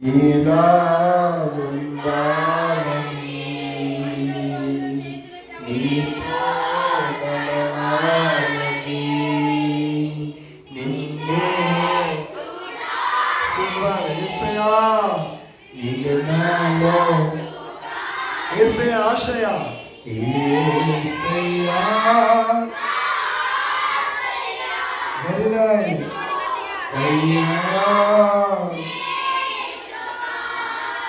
ఇలా ఉండాలని నీతో నడవాలని నిన్నే యేసయ్యా నిన్ను నాలో యేసయ్య ఆశయ యేసయ్యా వెరీ నైస్ అయ్యా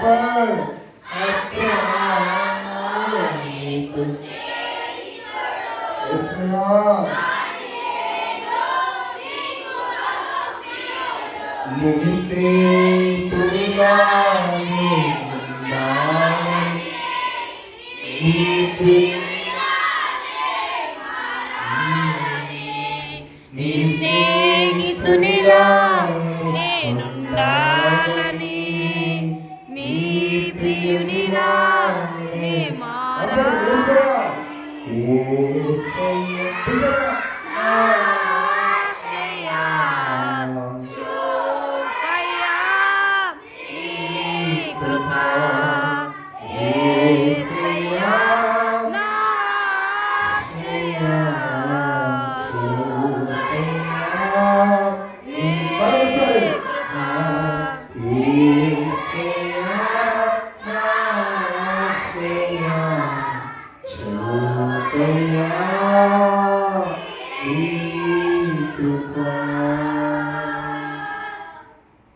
సూపర్ అబ్రాము నీకు యేసయ్యా నీ స్నేహితుడిగా నీవున్నానని నీ నీ స్నేహితునిలా నేనుండాలని నీ ప్రియునిలా మారా Eya, Itukwa.